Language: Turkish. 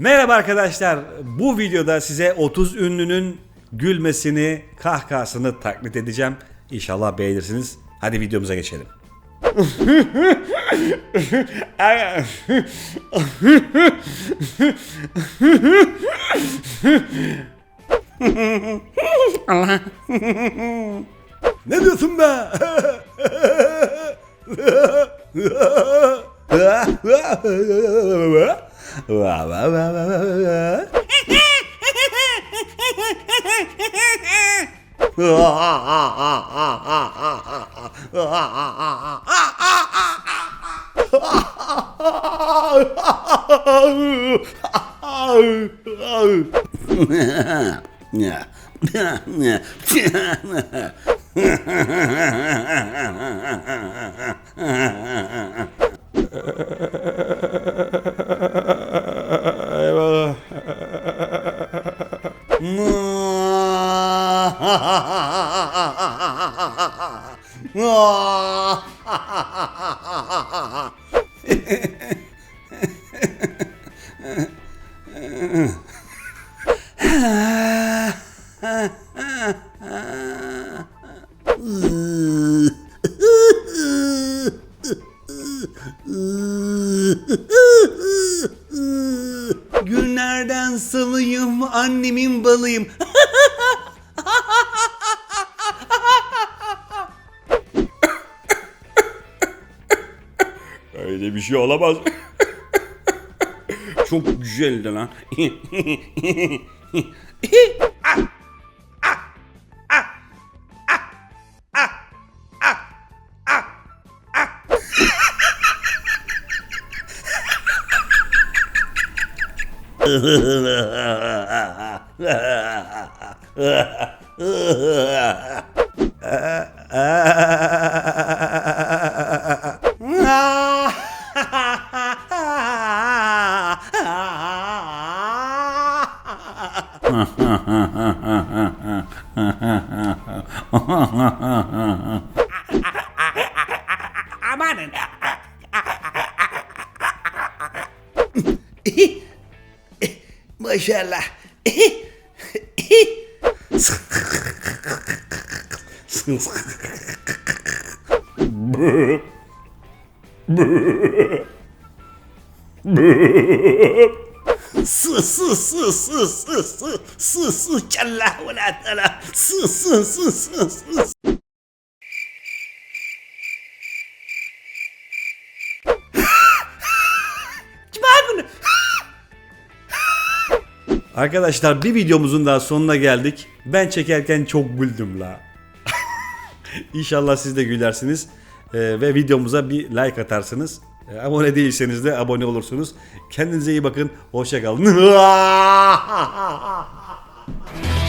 Merhaba arkadaşlar. Bu videoda size 30 ünlünün gülmesini, kahkahasını taklit edeceğim. İnşallah beğenirsiniz. Hadi videomuza geçelim. Allah. Ne diyorsun be? Eyvallah. Günlerden salıyım, annemin balıyım. Öyle bir şey olamaz. Çok güzeldi lan. Amanın. Maşallah. Sı sı sı sı sı sı sı sı çallah ve la tala sı sı sı sı sı? Arkadaşlar bir videomuzun daha sonuna geldik. Ben çekerken çok güldüm la. İnşallah siz de gülersiniz. Ee, ve videomuza bir like atarsınız. Ee, abone değilseniz de abone olursunuz. Kendinize iyi bakın. Hoşçakalın.